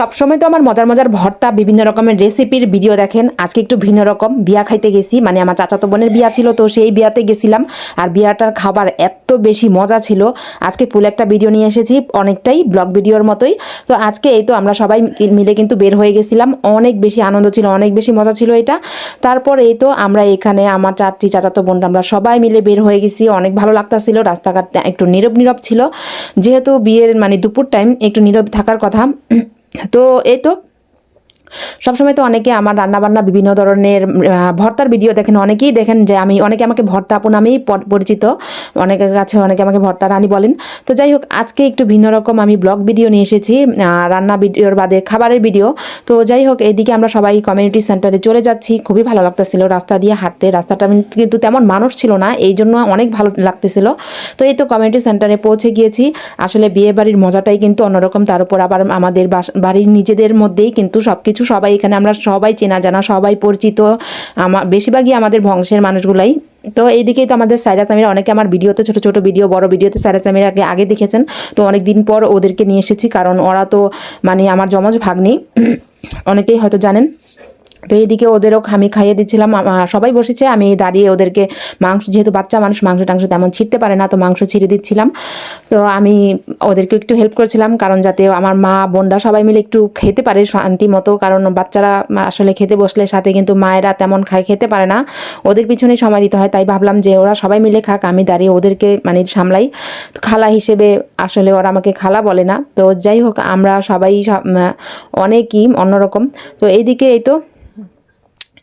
সবসময় তো আমার মজার মজার ভর্তা, বিভিন্ন রকমের রেসিপির ভিডিও দেখেন। আজকে একটু ভিন্ন রকম। বিয়া খাইতে গেছি মানে আমার চাচাতো বোনের বিয়া ছিল, তো সেই বিয়াতে গেছিলাম। আর বিয়াটার খাবার এত বেশি মজা ছিল। আজকে ফুল একটা ভিডিও নিয়ে এসেছি, অনেকটাই ব্লগ ভিডিওর মতোই। তো আজকে এই তো আমরা সবাই মিলে কিন্তু বের হয়ে গেছিলাম। অনেক বেশি আনন্দ ছিল, অনেক বেশি মজা ছিল এটা। তারপর এই তো আমরা এখানে আমার চারটি চাচাতো বোনটা আমরা সবাই মিলে বের হয়ে গেছি। অনেক ভালো লাগতাছিল, রাস্তাঘাট একটু নীরব নীরব ছিল। যেহেতু বিয়ের মানে দুপুর টাইম একটু নীরব থাকার কথা। তো এই তো সবসময় তো অনেকে আমার রান্নাবান্না বিভিন্ন ধরনের ভর্তার ভিডিও দেখেন। অনেকেই দেখেন যে আমি, অনেকে আমাকে ভর্তা আপু নামেই প- পরিচিত। অনেকের কাছে অনেকে আমাকে ভর্তা রানী বলেন। তো যাই হোক, আজকে একটু ভিন্ন রকম আমি ব্লগ ভিডিও নিয়ে এসেছি রান্না ভিডিওর বাদে খাবারের ভিডিও তো যাই হোক, এদিকে আমরা সবাই কমিউনিটি সেন্টারে চলে যাচ্ছি। খুবই ভালো লাগতেছিল রাস্তা দিয়ে হাঁটতে। রাস্তাটা কিন্তু তেমন মানুষ ছিল না, এই জন্য অনেক ভালো লাগতেছিল। তো এই তো কমিউনিটি সেন্টারে পৌঁছে গিয়েছি। আসলে বিয়ে বাড়ির মজাটাই কিন্তু অন্যরকম। তার উপর আবার আমাদের বাড়ির নিজেদের মধ্যেই কিন্তু সব কিছু সবাই এখানে, আমরা সবাই চেনা জানা, সবাই পরিচিত আমার বেশিরভাগই আমাদের বংশের মানুষগুলাই। তো এইদিকেই তো আমাদের সাইরাস আমিরা, অনেকে আমার ভিডিওতে ছোট ছোট ভিডিও, বড় ভিডিওতে সাইরাস সামিরাকে আগে আগে দেখেছেন। তো অনেক দিন পর ওদেরকে নিয়ে এসেছি, কারণ ওরা তো মানে আমার জমজ ভাগ্নি, অনেকেই হয়তো জানেন। তো এইদিকে ওদেরও আমি খাইয়ে দিচ্ছিলাম সবাই বসেছে, আমি দাঁড়িয়ে ওদেরকে মাংস, যেহেতু বাচ্চা মানুষ, মাংস টাংস তেমন ছিঁড়তে পারে না, তো মাংস ছিঁড়ে দিচ্ছিলাম। তো আমি ওদেরকে একটু হেল্প করেছিলাম, কারণ যাতে আমার মা, বোনরা সবাই মিলে একটু খেতে পারে শান্তি মতো, কারণ বাচ্চারা আসলে খেতে বসলে সাথে কিন্তু মায়েরা তেমন খায়, খেতে পারে না। ওদের পিছনে সময় দিতে হয়, তাই ভাবলাম যে ওরা সবাই মিলে খাক, আমি দাঁড়িয়ে ওদেরকে মানে সামলাই। খালা হিসেবে আসলে ওরা আমাকে খালা বলে না। তো যাই হোক, আমরা সবাই অনেকই অন্যরকম। তো এইদিকে এই তো।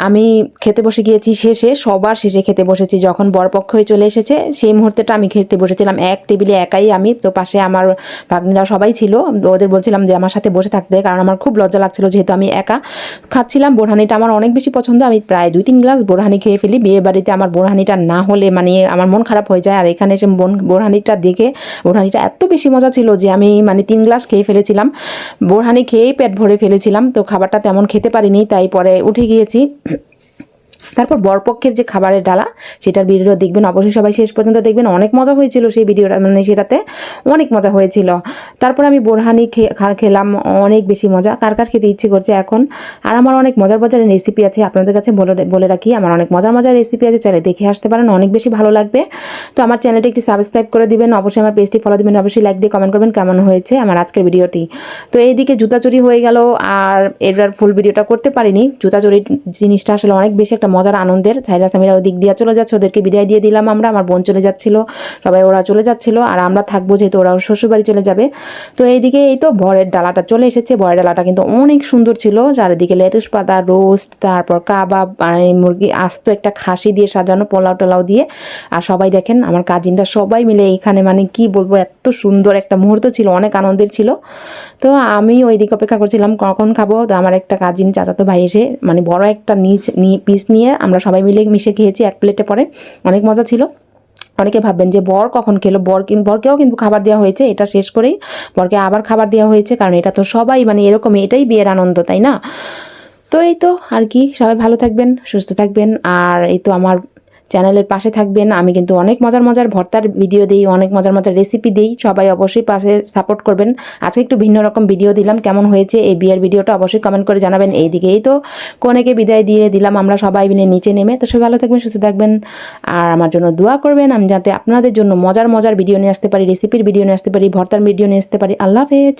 আমি খেতে বসে গিয়েছি শেষে, সবার শেষে খেতে বসেছি। যখন বরপক্ষ হয়ে চলে এসেছে, সেই মুহূর্তেটা আমি খেতে বসেছিলাম। এক টেবিলে একাই আমি, তো পাশে আমার ভাগ্নিরা সবাই ছিল। ওদের বলছিলাম যে, আমার সাথে বসে থাকতে। কারণ আমার খুব লজ্জা লাগছিল, যেহেতু আমি একা খাচ্ছিলাম। বোরহানিটা আমার অনেক বেশি পছন্দ। আমি প্রায় দুই তিন গ্লাস বোরহানি খেয়ে ফেলি। বিয়ে বাড়িতে আমার বোরহানিটা না হলে মানে আমার মন খারাপ হয়ে যায়। আর এখানে এসে বোন- বোরহানিটা দেখে বোরহানিটা এত বেশি মজা ছিল যে, আমি মানে তিন গ্লাস খেয়ে ফেলেছিলাম। বোরহানি খেয়েই পেট ভরে ফেলেছিলাম। তো খাবারটা তেমন খেতে পারিনি, তাই পরে উঠে গিয়েছি। তারপর বরপক্ষের যে খাবারের ডালা, সেটার ভিডিও দেখবেন। অবশ্যই সবাই শেষ পর্যন্ত দেখবেন। অনেক মজা হয়েছিল সেই ভিডিওটা মানে সেটাতে অনেক মজা হয়েছিল। তারপর আমি বোরহানি খেলাম, অনেক বেশি মজা। কার কার খেতে ইচ্ছে করছে এখন? আর আমার অনেক মজার মজার রেসিপি আছে, আপনাদের কাছে বলে বলে রাখি। আমার অনেক মজার মজার রেসিপি আছে, চাইলে দেখে আসতে পারেন, অনেক বেশি ভালো লাগবে। তো আমার চ্যানেলটা একটি সাবস্ক্রাইব করে দিবেন, অবশ্যই আমার পেজটি ফলো দিবেন, অবশ্যই লাইক দিয়ে কমেন্ট করবেন কেমন হয়েছে আমার আজকের ভিডিওটি। তো এইদিকে জুতা চুরি হয়ে গেল, আর এটার ফুল ভিডিওটা করতে পারিনি। জুতা চুরির জিনিসটা আসলে অনেক বেশি একটা মজার আনন্দের। সাইরাস আমিরা ওদিক দিয়ে চলে যাচ্ছে, ওদেরকে বিদায় দিয়ে দিলাম আমরা। আমার বোন চলে যাচ্ছিল, সবাই ওরা চলে যাচ্ছিল, আর আমরা থাকব যেহেতু ওরা ওর শ্বশুরবাড়ি চলে যাবে। তো এইদিকে এই তো ভরের ডালাটা চলে এসেছে। ভরের ডালাটা কিন্তু অনেক সুন্দর ছিল। চারিদিকে লেটুস পাতা, রোস্ট, তারপর কাবাব মুরগি আস্ত একটা খাসি দিয়ে সাজানো, পোলাও টোলাও দিয়ে। আর সবাই দেখেন, আমার কাজিনরা সবাই মিলে এখানে মানে কি বলব, এত সুন্দর একটা মুহূর্ত ছিল, অনেক আনন্দের ছিল। তো আমি ওই দিকে অপেক্ষা করছিলাম, কখন খাব? তো আমার একটা কাজিন, চাচাতো ভাই এসে মানে বড় একটা নিচ নিয়ে পিস নিয়ে আমরা সবাই মিলে মিশে খেয়েছি, এক প্লেটে পরে। অনেক মজা ছিল। অনেকে ভাববেন যে বর কখন খেলো? বর বরকেও কিন্তু খাবার দেওয়া হয়েছে, এটা শেষ করেই। বরকে আবার খাবার দেওয়া হয়েছে, কারণ এটা তো সবাই মানে এরকম এটাই বিয়ের আনন্দ, তাই না? তো এই তো আর কি, সবাই ভালো থাকবেন, সুস্থ থাকবেন। আর এই তো আমার চ্যানেলের পাশে থাকবেন। আমি কিন্তু অনেক মজার মজার ভর্তার ভিডিও দিই, অনেক মজার মজার রেসিপি দিই। সবাই অবশ্যই পাশে সাপোর্ট করবেন। আজকে একটু ভিন্ন রকম ভিডিও দিলাম, কেমন হয়েছে এই বিয়ের ভিডিওটা অবশ্যই কমেন্ট করে জানাবেন। এই এইদিকেই তো কোনেকে বিদায় দিয়ে দিলাম, আমরা সবাই মিলে নিচে নেমে। তো সবাই ভালো থাকবেন, সুস্থ থাকবেন। আর আমার জন্য দোয়া করবেন, আমি যাতে আপনাদের জন্য মজার মজার ভিডিও নিয়ে আসতে পারি রেসিপির ভিডিও নিয়ে আসতে পারি, ভর্তার ভিডিও নিয়ে আসতে পারি। আল্লাহ হাফেজ।